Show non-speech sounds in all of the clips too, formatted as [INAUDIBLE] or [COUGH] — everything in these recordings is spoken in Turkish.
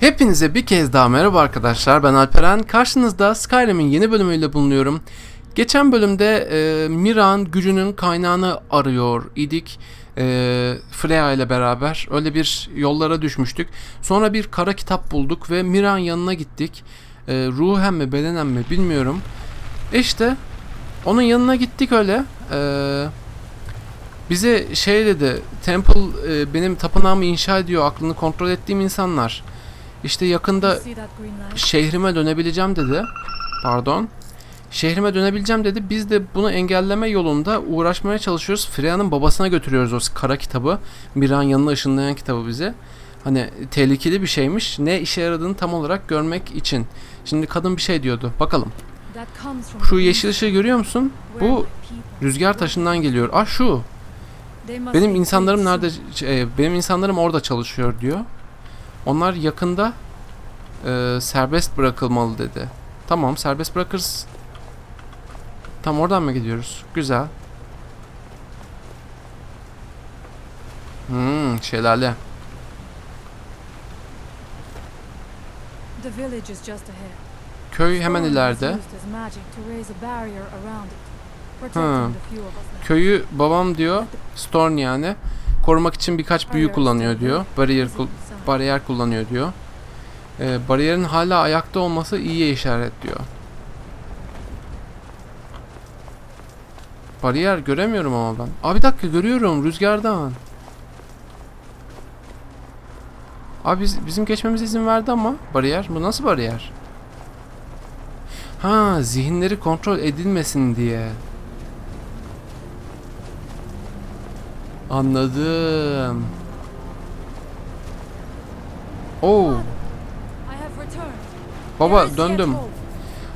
Hepinize bir kez daha merhaba arkadaşlar. Ben Alperen. Karşınızda Skyrim'in yeni bölümüyle bulunuyorum. Geçen bölümde e, Miran gücünün kaynağını arıyor idik. E, Freya ile beraber öyle bir yollara düşmüştük. Sonra bir kara kitap bulduk ve Miran yanına gittik. E, ruhen mi bedenen mi bilmiyorum. İşte onun yanına gittik öyle. E, bize şey dedi. Temple e, benim tapınağımı inşa ediyor. Aklını kontrol ettiğim insanlar. İşte yakında şehrime dönebileceğim dedi. Pardon. Şehrime dönebileceğim dedi. Biz de bunu engelleme yolunda uğraşmaya çalışıyoruz. Freya'nın babasına götürüyoruz o kara kitabı. Miran yanına ışınlayan kitabı bize. Hani tehlikeli bir şeymiş. Ne işe yaradığını tam olarak görmek için. Şimdi kadın bir şey diyordu. Bakalım. Şu yeşil ışığı görüyor musun? Bu rüzgar taşından geliyor. Ah şu. Benim be insanlarım nerede? şey, benim insanlarım orada çalışıyor diyor. Onlar yakında e, serbest bırakılmalı dedi. Tamam, serbest bırakırız. Tam oradan mı gidiyoruz? Güzel. Hmm, şelale. Köy hemen Storm ileride. Ha. left. Köyü babam diyor, Storn yani korumak için birkaç büyü kullanıyor diyor. Bariyer bariyer kullanıyor diyor. Ee, bariyerin hala ayakta olması iyiye işaret diyor. Bariyer göremiyorum ama ben. Abi bir dakika görüyorum rüzgardan. Abi biz, bizim geçmemize izin verdi ama bariyer. Bu nasıl bariyer? Ha zihinleri kontrol edilmesin diye. Anladım. Oo, baba döndüm.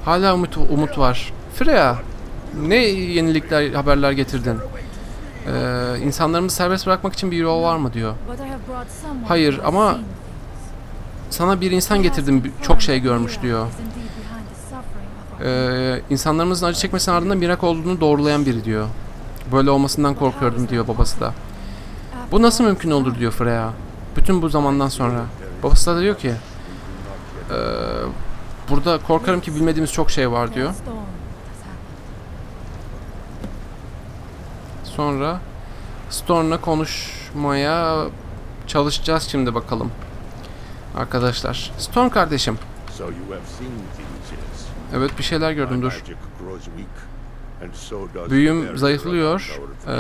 Hala umut umut var. Freya, ne yenilikler, haberler getirdin? Ee, insanlarımızı serbest bırakmak için bir yol var mı diyor. Hayır, ama. Sana bir insan getirdim, bir- çok şey görmüş diyor. Ee, insanlarımızın acı çekmesinin ardında mirak olduğunu doğrulayan biri diyor. Böyle olmasından korkuyordum diyor babası da. Bu nasıl mümkün olur diyor Freya. Bütün bu zamandan sonra. Babası da diyor ki "Ee, burada korkarım ki bilmediğimiz çok şey var diyor. that storm has happened. Sonra Storm'la konuşmaya çalışacağız şimdi bakalım. Arkadaşlar. Storm kardeşim. Evet bir şeyler gördüm dur. Büyüm zayıflıyor ee,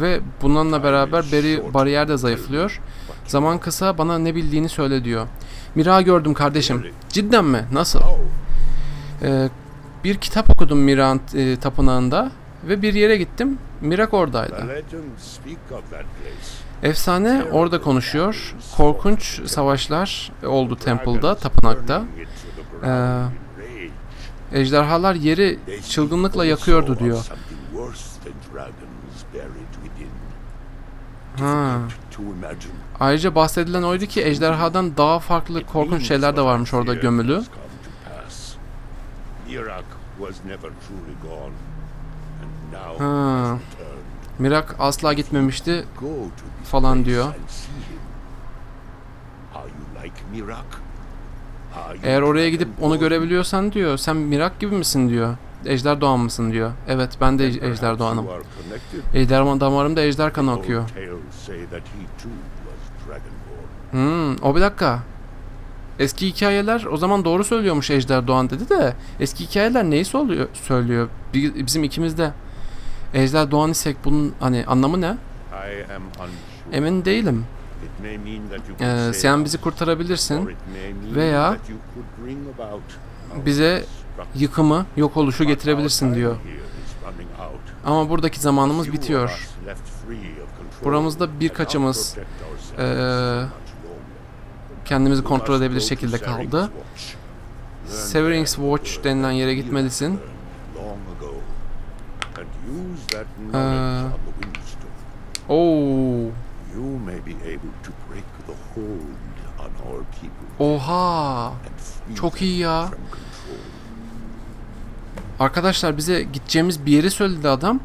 ve bununla beraber beri, bariyer de zayıflıyor. Zaman kısa bana ne bildiğini söyle diyor. Mira gördüm kardeşim. Cidden mi? Nasıl? Ee, bir kitap okudum Mira'nın e, tapınağında ve bir yere gittim. Mirak oradaydı. Efsane orada konuşuyor. Korkunç savaşlar oldu Temple'da, tapınakta. Ee. Ejderhalar yeri çılgınlıkla yakıyordu diyor. Ha. Ayrıca bahsedilen oydu ki ejderhadan daha farklı korkunç şeyler de varmış orada gömülü. Iraq was never truly gone. Ha. Mirak asla gitmemişti. Falan diyor. Eğer oraya gidip onu görebiliyorsan diyor. Sen Mirak gibi misin diyor. Ejder doğan mısın diyor. Evet ben de ejder doğanım. Ejder damarımda ejder kanı akıyor. Hmm, o bir dakika. Eski hikayeler o zaman doğru söylüyormuş Ejder Doğan dedi de eski hikayeler neyi söylüyor? söylüyor? Bi- Bizim ikimizde Ejder Doğan isek bunun hani anlamı ne? Emin değilim. Ee, sen bizi kurtarabilirsin. veya bize. Yıkımı, yok oluşu getirebilirsin diyor. Ama buradaki zamanımız bitiyor. Buramızda birkaçımız, longer. Kendimizi kontrol edebilir şekilde kaldı. Severing's Watch denilen yere gitmelisin. That Eee, knowledge on the Windstone. Oo. You may be able to break the hold on our people Oha. Çok iyi ya. Arkadaşlar bize gideceğimiz bir yeri söyledi adam.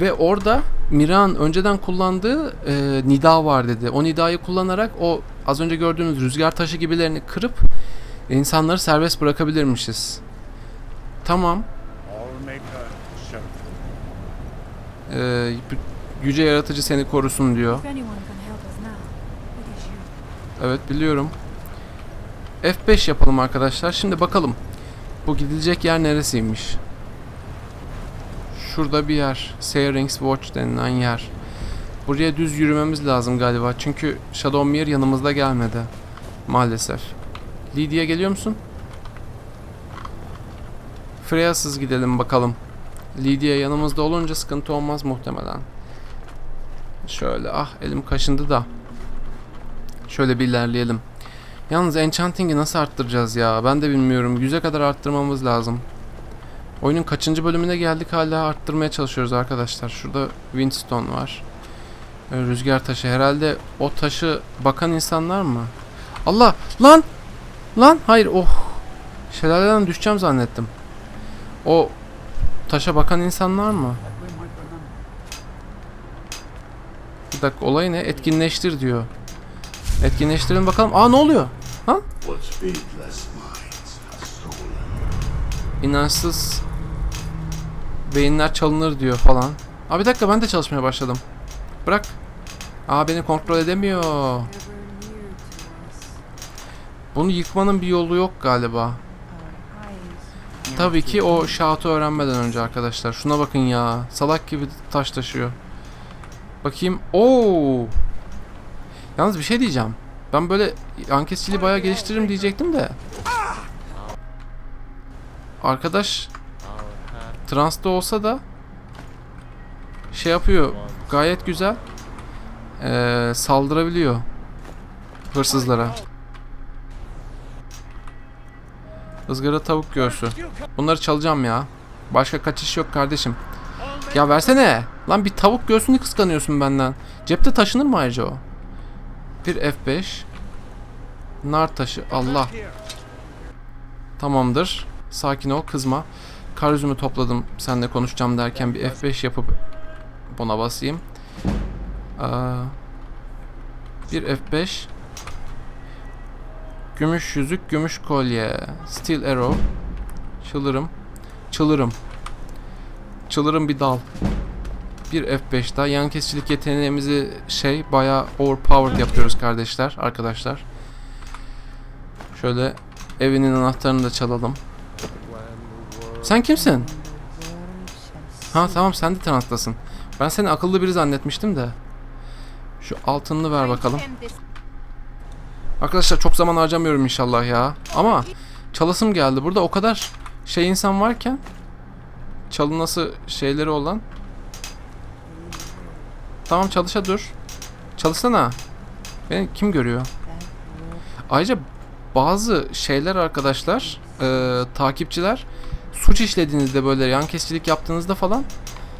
Ve orada Miran önceden kullandığı e, nida var dedi. O nidayı kullanarak o az önce gördüğünüz rüzgar taşı gibilerini kırıp insanları serbest bırakabilirmişiz. Tamam. Show. E, yüce yaratıcı seni korusun diyor. Evet biliyorum. F5 yapalım arkadaşlar. Şimdi bakalım. Bu gidilecek yer neresiymiş? Şurada bir yer. Sayerings Watch denilen yer. Buraya düz yürümemiz lazım galiba. Çünkü Shadowmere yanımızda gelmedi. Maalesef. Lydia geliyor musun? Freya'sız gidelim bakalım. Lydia yanımızda olunca sıkıntı olmaz muhtemelen. Şöyle ah elim kaşındı da. Şöyle bir ilerleyelim. Yalnız Enchanting'i nasıl arttıracağız ya? Ben de bilmiyorum. 100'e kadar arttırmamız lazım. Oyunun kaçıncı bölümüne geldik hala arttırmaya çalışıyoruz arkadaşlar. Şurada Windstone var. Ee, Rüzgar taşı. Herhalde o taşı bakan insanlar mı? Allah! Lan! Lan! Hayır oh! Şelaleden düşeceğim zannettim. O taşa bakan insanlar mı? Bir dakika olay ne? Etkinleştir diyor. Etkinleştirin bakalım. Aa ne oluyor? Stolen. İnançsız beyinler çalınır diyor falan. Aa bir dakika ben de çalışmaya başladım. Bırak. Aa beni kontrol edemiyor. Bunu yıkmanın bir yolu yok galiba. Tabii ki o şahatı öğrenmeden önce arkadaşlar. Şuna bakın ya. Salak gibi taş taşıyor. Bakayım. Oo. Yalnız bir şey diyeceğim. Ben böyle ankesçiliği bayağı geliştiririm diyecektim de. Arkadaş transta olsa da şey yapıyor. Gayet güzel. Ee, saldırabiliyor. Hırsızlara. Izgara tavuk göğsü. Bunları çalacağım ya. Başka kaçış yok kardeşim. Ya versene. Lan bir tavuk göğsünü kıskanıyorsun benden. Cepte taşınır mı ayrıca o? Bir F5. Nar taşı. Allah. Tamamdır. Sakin ol kızma. Kar üzümü topladım seninle konuşacağım derken bir F5 yapıp buna basayım. Aa, bir F5. Gümüş yüzük, gümüş kolye. Steel arrow. Çılırım. Çılırım. Çılırım bir dal. Bir F5 daha. Yan kesicilik yeteneğimizi şey bayağı overpowered yapıyoruz kardeşler, arkadaşlar. Şöyle evinin anahtarını da çalalım. Sen kimsin? Ha tamam sen de transptasın. Ben seni akıllı biri zannetmiştim de. Şu altınını ver bakalım. Arkadaşlar çok zaman harcamıyorum inşallah ya. Ama çalasım geldi. Burada o kadar şey insan varken çalınası şeyleri olan. Tamam çalışa dur. Çalışsana. Beni kim görüyor? Ayrıca bazı şeyler arkadaşlar, e, takipçiler suç işlediğinizde böyle yan kesicilik yaptığınızda falan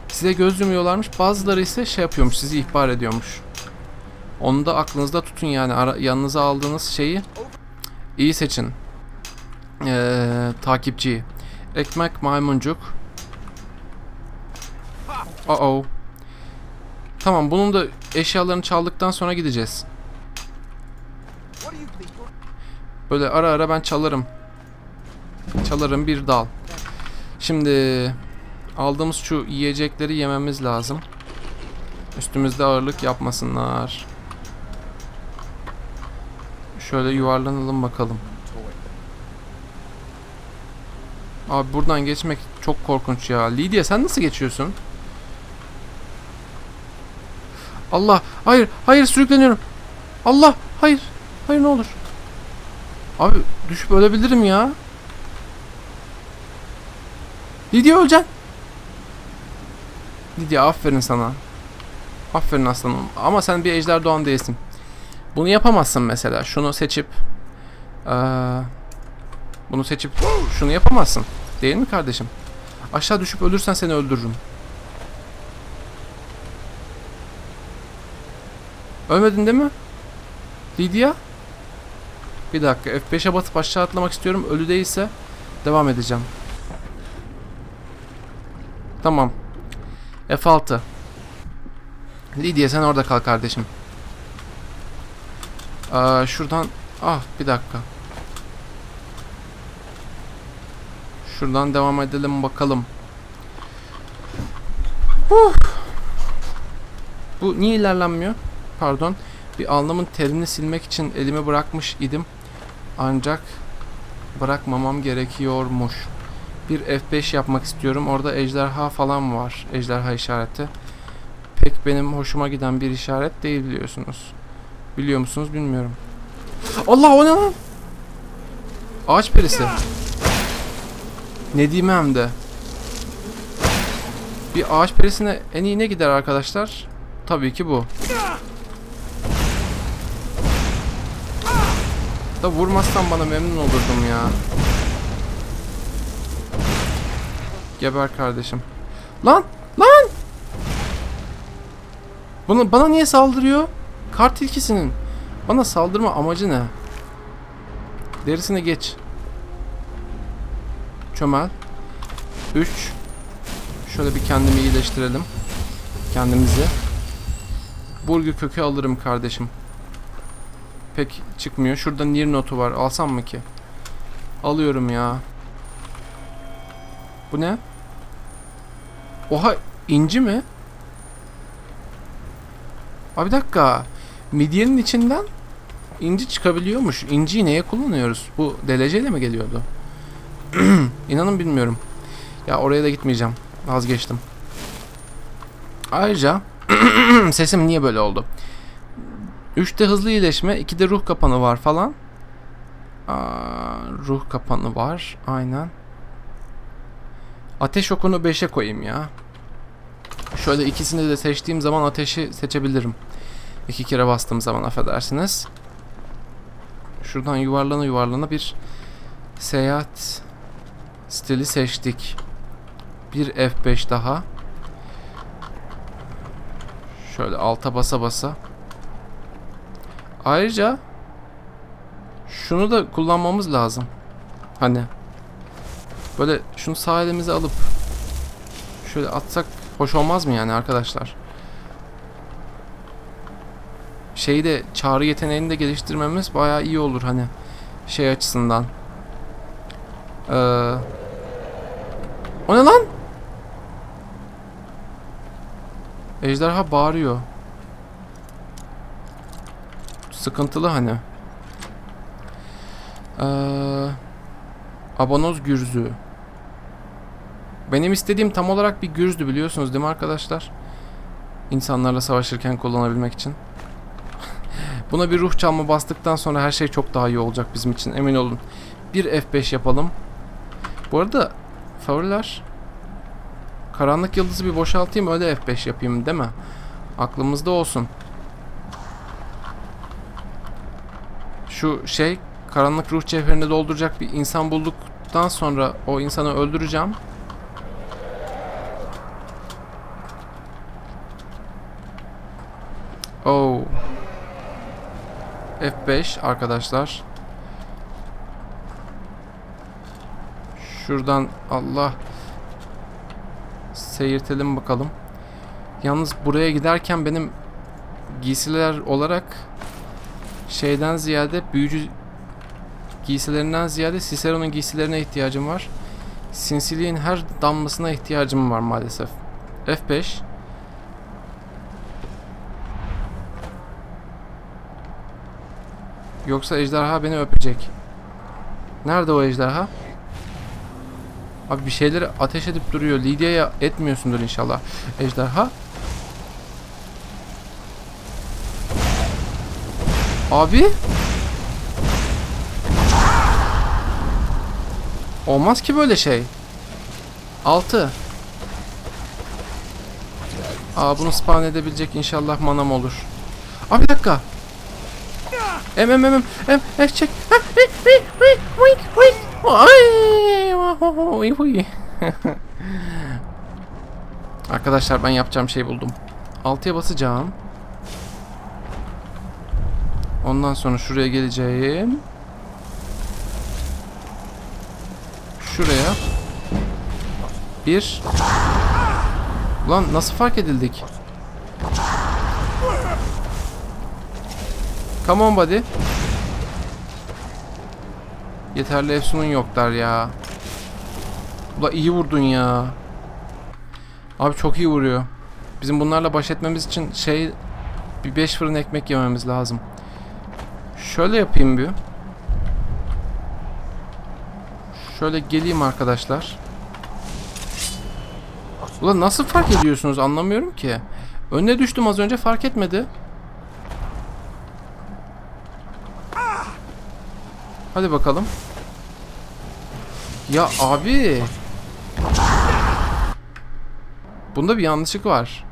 size göz yumuyorlarmış. Bazıları ise şey yapıyormuş, sizi ihbar ediyormuş. Onu da aklınızda tutun yani ara, yanınıza aldığınız şeyi iyi seçin. Ee, takipçiyi. Ekmek maymuncuk. Uh oh. Tamam bunun da eşyalarını çaldıktan sonra gideceğiz. Böyle ara ara ben çalarım. Çalarım bir dal. Şimdi aldığımız şu yiyecekleri yememiz lazım. Üstümüzde ağırlık yapmasınlar. Şöyle yuvarlanalım bakalım. Abi buradan geçmek çok korkunç ya. Lydia sen nasıl geçiyorsun? Allah! Hayır! Hayır sürükleniyorum. Allah! Hayır! Hayır ne olur. Abi düşüp ölebilirim ya. Lydia öleceksin. Lydia aferin sana. Aferin aslanım. Ama sen bir ejder doğan değilsin. Bunu yapamazsın mesela. Şunu seçip eee, bunu seçip şunu yapamazsın. Değil mi kardeşim? Aşağı düşüp ölürsen seni öldürürüm. Ölmedin değil mi? Lydia? Bir dakika F5'e basıp aşağı atlamak istiyorum. Ölü değilse devam edeceğim. Tamam. F6. Lydia sen orada kal kardeşim. Aa, şuradan ah bir dakika. Şuradan devam edelim bakalım. Huh. Bu niye ilerlenmiyor? Pardon. Bir alnımın terini silmek için elimi bırakmış idim. Ancak bırakmamam gerekiyormuş. Bir F5 yapmak istiyorum. Orada ejderha falan var. Ejderha işareti. Pek benim hoşuma giden bir işaret değil biliyorsunuz. Biliyor musunuz bilmiyorum. Allah o ne lan? Ağaç perisi. Ne diyeyim hem de. Bir ağaç perisine en iyi ne gider arkadaşlar? Tabii ki bu. Da vurmazsan bana memnun olurdum ya. Geber kardeşim. Lan! Lan! Bunu bana niye saldırıyor? Kart tilkisinin. Bana saldırma amacı ne? Derisine geç. Çömel. 3 Şöyle bir kendimi iyileştirelim. Kendimizi. Burgu kökü alırım kardeşim. Pek çıkmıyor. Şurada nir notu var. Alsam mı ki? Alıyorum ya. Bu ne? Oha inci mi? Abi dakika. Midyenin içinden inci çıkabiliyormuş. İnciyi neye kullanıyoruz? Bu deleceyle mi geliyordu? [CLEARS THROAT] İnanın bilmiyorum. Ya oraya da gitmeyeceğim. Vazgeçtim. Ayrıca [CLEARS THROAT] sesim niye böyle oldu? 3'te hızlı iyileşme, 2'de ruh kapanı var falan. Aa, ruh kapanı var. Aynen. Ateş okunu 5'e koyayım ya. Şöyle ikisini de seçtiğim zaman ateşi seçebilirim. İki kere bastığım zaman affedersiniz. Şuradan yuvarlana yuvarlana bir seyahat stili seçtik. Bir F5 daha. Şöyle alta basa basa. Ayrıca şunu da kullanmamız lazım. Hani böyle şunu sağ elimize alıp şöyle atsak hoş olmaz mı yani arkadaşlar? Şeyi de çağrı yeteneğini de geliştirmemiz bayağı iyi olur hani şey açısından. Ee, o ne lan? Ejderha bağırıyor. Sıkıntılı hani. Ee, abonoz gürzü. Benim istediğim tam olarak bir gürdü biliyorsunuz değil mi arkadaşlar? İnsanlarla savaşırken kullanabilmek için. Buna bir ruh çalma bastıktan sonra her şey çok daha iyi olacak bizim için emin olun. Bir F5 yapalım. Bu arada favoriler Karanlık yıldızı bir boşaltayım öyle F5 yapayım değil mi? Aklımızda olsun. Şu şey karanlık ruh cevherini dolduracak bir insan bulduktan sonra o insanı öldüreceğim. Oh. F5 arkadaşlar. Şuradan Allah seyirtelim bakalım. Yalnız buraya giderken benim giysiler olarak şeyden ziyade büyücü giysilerinden ziyade Cicero'nun giysilerine ihtiyacım var. Sinsiliğin her damlasına ihtiyacım var maalesef. F5 Yoksa ejderha beni öpecek. Nerede o ejderha? Abi bir şeyleri ateş edip duruyor. Lidya'ya etmiyorsundur inşallah. Ejderha. Abi. Olmaz ki böyle şey. 6. Aa bunu spawn edebilecek inşallah manam olur. Abi bir dakika. Em em em em em em çek. Ay. [LAUGHS] Arkadaşlar ben yapacağım şey buldum. 6'ya basacağım. Ondan sonra şuraya geleceğim. Şuraya. Bir. Ulan nasıl fark edildik? Come on buddy. Yeterli efsunun yok der ya. Ula iyi vurdun ya. Abi çok iyi vuruyor. Bizim bunlarla baş etmemiz için şey bir 5 fırın ekmek yememiz lazım. Şöyle yapayım bir. Şöyle geleyim arkadaşlar. Ulan nasıl fark ediyorsunuz anlamıyorum ki. Önüne düştüm az önce fark etmedi. Hadi bakalım. Ya abi. Bunda bir yanlışlık var.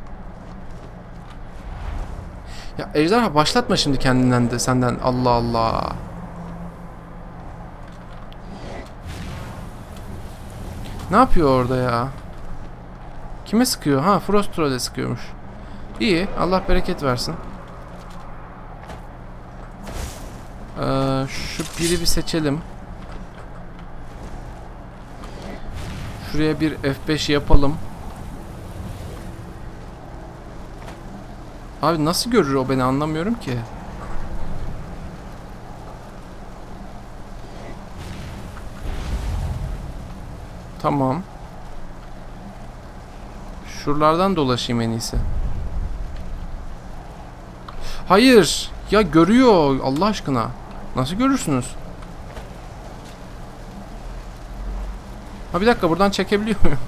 Ya ejderha başlatma şimdi kendinden de senden. Allah Allah. Ne yapıyor orada ya? Kime sıkıyor? Ha Frost Troll'e sıkıyormuş. İyi. Allah bereket versin. Ee, şu biri bir seçelim. Şuraya bir F5 yapalım. Abi nasıl görür o beni anlamıyorum ki. Tamam. Şuralardan dolaşayım en iyisi. Hayır. Ya görüyor Allah aşkına. Nasıl görürsünüz? Ha bir dakika buradan çekebiliyor muyum?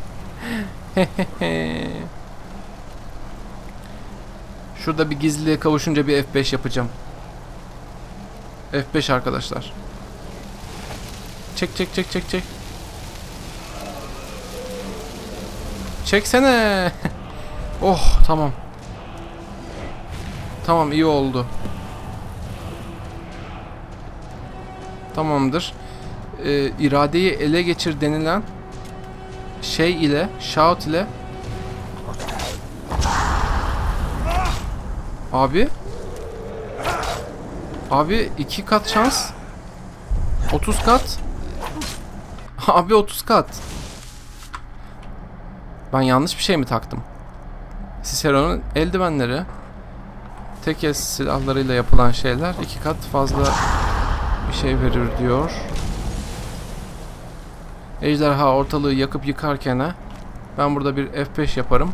[LAUGHS] Şurada bir gizliliğe kavuşunca bir F5 yapacağım. F5 arkadaşlar. Çek çek çek çek çek. Çeksene. [LAUGHS] oh tamam. Tamam iyi oldu. Tamamdır. Ee, iradeyi ele geçir denilen şey ile, shout ile. Abi. Abi iki kat şans. 30 kat. [LAUGHS] Abi 30 kat. Ben yanlış bir şey mi taktım? Cicero'nun eldivenleri tek el silahlarıyla yapılan şeyler iki kat fazla bir şey verir diyor. Ejderha ortalığı yakıp yıkarken ha, ben burada bir F5 yaparım.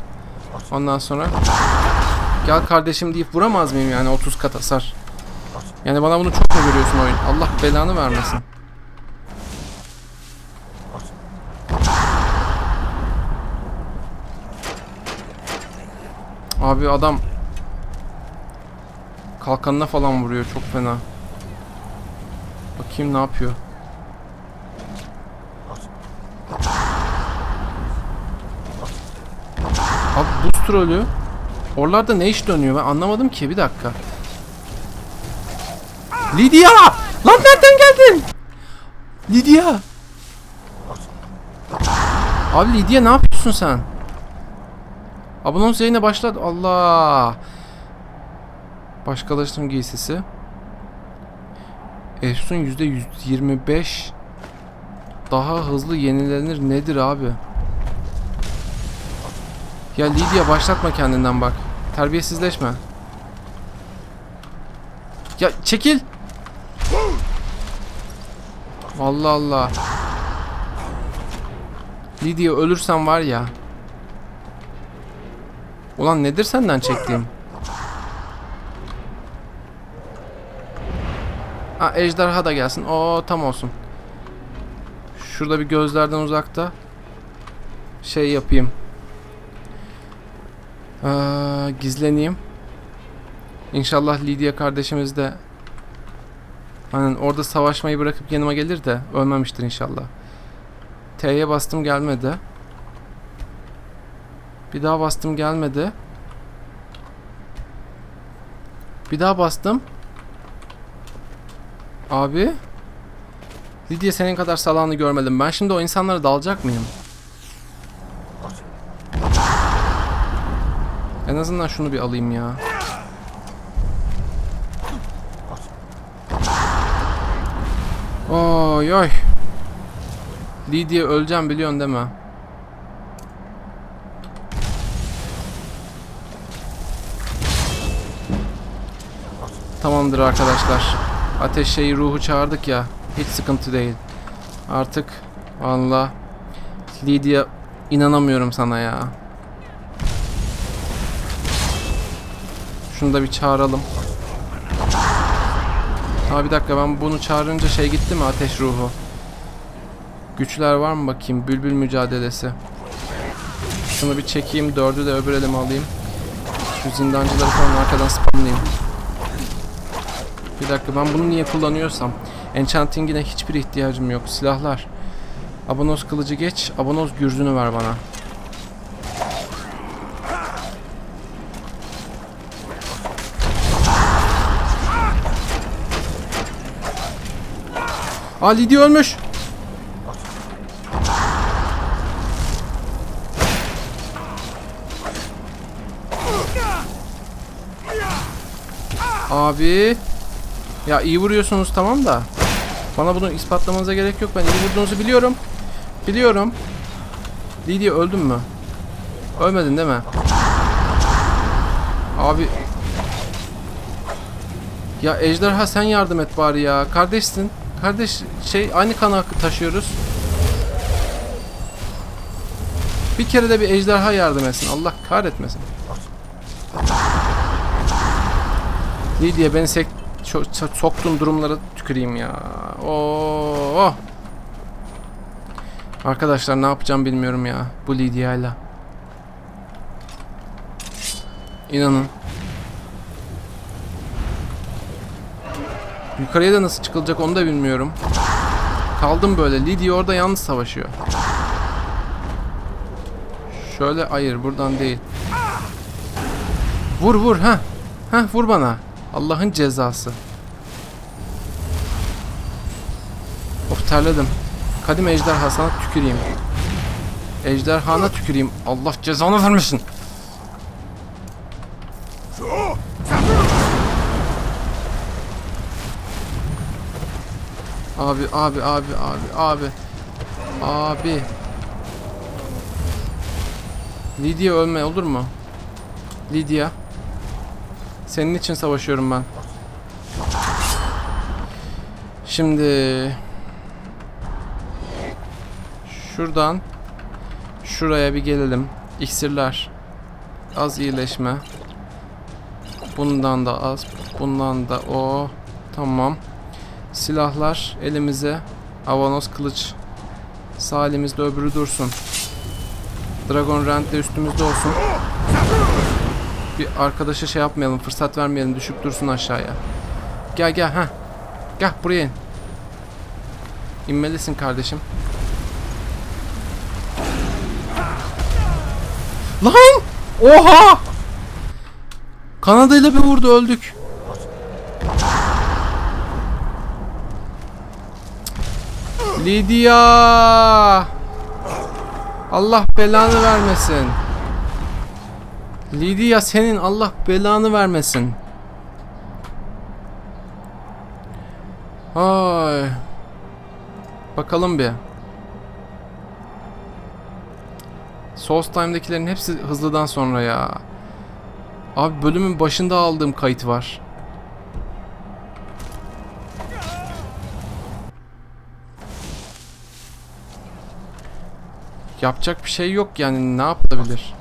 Ondan sonra gel kardeşim deyip vuramaz mıyım yani 30 kat hasar? Yani bana bunu çok mu görüyorsun oyun? Allah belanı vermesin. Abi adam kalkanına falan vuruyor çok fena. Bakayım ne yapıyor. Abi buz trolü. Oralarda ne iş dönüyor ben anlamadım ki bir dakika. Lydia! Lan nereden geldin? Lydia! Abi Lydia ne yapıyorsun sen? Abonons yayına başladı. Allah! Başkalaştırma giysisi. Efsun %125 daha hızlı yenilenir nedir abi? Ya Lydia başlatma kendinden bak. Terbiyesizleşme. Ya çekil. Allah Allah. Lydia ölürsen var ya. Ulan nedir senden çektiğim? Ha ejderha da gelsin. O tam olsun. Şurada bir gözlerden uzakta şey yapayım. Ee, gizleneyim. İnşallah Lydia kardeşimiz de hani orada savaşmayı bırakıp yanıma gelir de ölmemiştir inşallah. T'ye bastım gelmedi. Bir daha bastım gelmedi. Bir daha bastım. Abi. Lydia senin kadar salağını görmedim. Ben şimdi o insanlara dalacak mıyım? En azından şunu bir alayım ya. Oy oy. Lydia öleceğim biliyorsun değil mi? Tamamdır arkadaşlar. Ateş şeyi ruhu çağırdık ya. Hiç sıkıntı değil. Artık valla Lydia inanamıyorum sana ya. Şunu da bir çağıralım. Ha bir dakika ben bunu çağırınca şey gitti mi ateş ruhu? Güçler var mı bakayım? Bülbül mücadelesi. Şunu bir çekeyim. Dördü de öbür elime alayım. Şu zindancıları falan arkadan spamlayayım. Dakika ben bunu niye kullanıyorsam. Enchanting'ine hiçbir ihtiyacım yok. Silahlar. Abonos kılıcı geç. Abonos gürzünü ver bana. Aa Lydia ölmüş. Abi. Ya iyi vuruyorsunuz tamam da. Bana bunu ispatlamanıza gerek yok. Ben iyi vurduğunuzu biliyorum. Biliyorum. Lydia öldün mü? Ölmedin değil mi? Abi. Ya Ejderha sen yardım et bari ya. Kardeşsin. Kardeş şey aynı kan hakkı taşıyoruz. Bir kere de bir ejderha yardım etsin. Allah kahretmesin. Lydia beni sek ço- ço- soktuğum durumlara tüküreyim ya. Oo. Arkadaşlar ne yapacağım bilmiyorum ya bu Lydia'yla. İnanın. Yukarıya da nasıl çıkılacak onu da bilmiyorum. Kaldım böyle. Lydia orada yalnız savaşıyor. Şöyle hayır buradan değil. Vur vur ha. Ha vur bana. Allah'ın cezası. Of terledim. Kadim ejderha sana tüküreyim. Ejderhana tüküreyim. Allah cezanı vermesin. Abi abi abi abi abi. Abi. Lydia ölme olur mu? Lydia. Senin için savaşıyorum ben. Şimdi şuradan şuraya bir gelelim. İksirler. Az iyileşme. Bundan da az. Bundan da o. Tamam. Silahlar elimize. Avanos kılıç. Sağ elimizde öbürü dursun. Dragon Rend de üstümüzde olsun. Bir arkadaşa şey yapmayalım, fırsat vermeyelim, düşüp dursun aşağıya. Gel gel ha. Gel buraya in. İnmelisin kardeşim. Lan! Oha! Kanadıyla bir vurdu öldük. Lydia! Allah belanı vermesin. Lydia senin Allah belanı vermesin. Ay. Bakalım bir. Souls Time'dakilerin hepsi hızlıdan sonra ya. Abi bölümün başında aldığım kayıt var. Yapacak bir şey yok yani ne yapılabilir?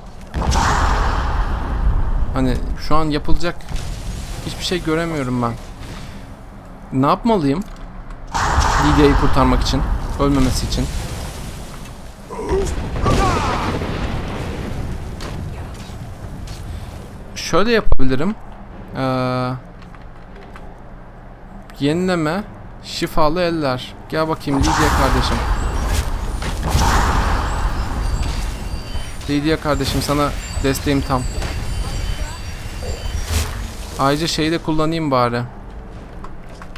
Hani şu an yapılacak hiçbir şey göremiyorum ben. Ne yapmalıyım? Lydia'yı kurtarmak için, ölmemesi için. Şöyle yapabilirim. Ee, yenileme, şifalı eller. Gel bakayım Lydia kardeşim. Lydia kardeşim sana desteğim tam. Ayrıca şeyi de kullanayım bari.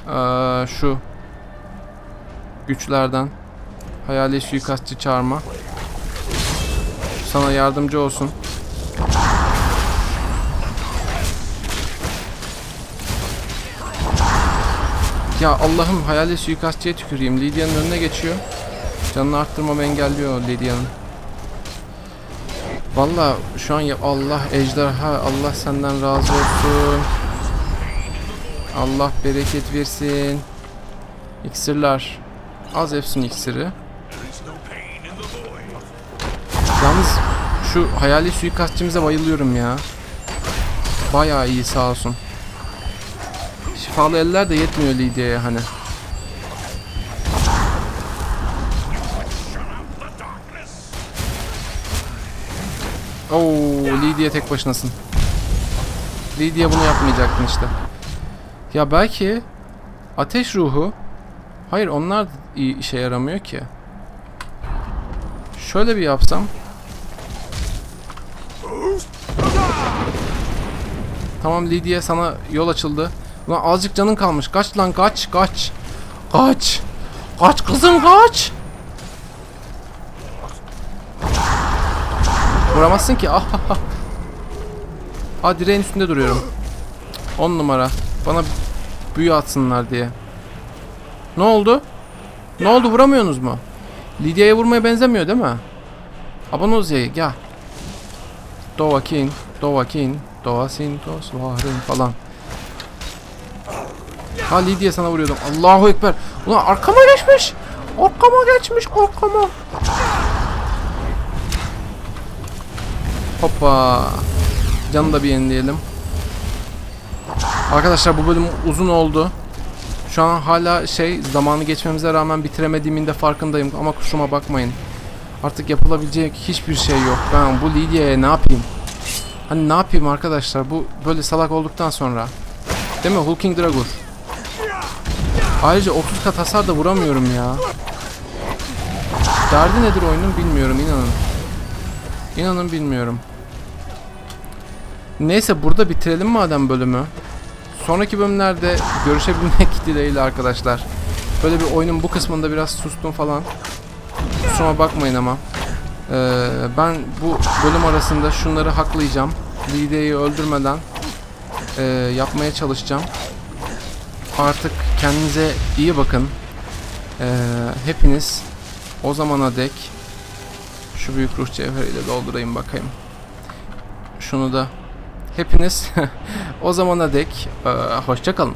Ee, şu güçlerden hayali suikastçı çağırma. Sana yardımcı olsun. Ya Allah'ım hayali suikastçıya tüküreyim. Lydia'nın önüne geçiyor. Canını arttırmamı engelliyor Lydia'nın. Valla şu an ya Allah ejderha Allah senden razı olsun. Allah bereket versin. İksirler. Az Efsun iksiri. Yalnız şu hayali suikastçımıza bayılıyorum ya. Bayağı iyi sağ olsun. Şifalı eller de yetmiyor Lydia'ya hani. Oo, Lydia tek başınasın. Lydia bunu yapmayacaktın işte. Ya belki ateş ruhu Hayır onlar iyi işe yaramıyor ki. Şöyle bir yapsam. Tamam Lydia sana yol açıldı. Ulan azıcık canın kalmış. Kaç lan kaç kaç. Kaç. Kaç kızım kaç. Vuramazsın ki. Ah, ah, ah. Direğin üstünde duruyorum. 10 numara. Bana büyü atsınlar diye. Ne oldu? Ne oldu vuramıyorsunuz mu? Lidya'ya vurmaya benzemiyor değil mi? Abanozya'yı gel. Dovakin, Dovakin, Dovasin, Tosvarın falan. Ha Lidya sana vuruyordum. Allahu Ekber. Ulan arkama geçmiş. Arkama geçmiş arkama. Hoppa. Canı da bir yenileyelim. Arkadaşlar bu bölüm uzun oldu. Şu an hala şey zamanı geçmemize rağmen bitiremediğimin de farkındayım ama kusuruma bakmayın. Artık yapılabilecek hiçbir şey yok. Ben bu Lidya'ya ne yapayım? Hani ne yapayım arkadaşlar bu böyle salak olduktan sonra. Değil mi Hulking Dragur? Ayrıca 30 kat hasar da vuramıyorum ya. Derdi nedir oyunun bilmiyorum inanın. İnanın bilmiyorum. Neyse burada bitirelim madem bölümü. Sonraki bölümlerde görüşebilmek [LAUGHS] dileğiyle arkadaşlar. Böyle bir oyunun bu kısmında biraz sustum falan. Kusuruma bakmayın ama. Ee, ben bu bölüm arasında şunları haklayacağım. Lide'yi öldürmeden ee, yapmaya çalışacağım. Artık kendinize iyi bakın. Ee, hepiniz o zamana dek şu büyük ruh cevheriyle doldurayım bakayım. Şunu da hepiniz [LAUGHS] o zamana dek ee, hoşça kalın.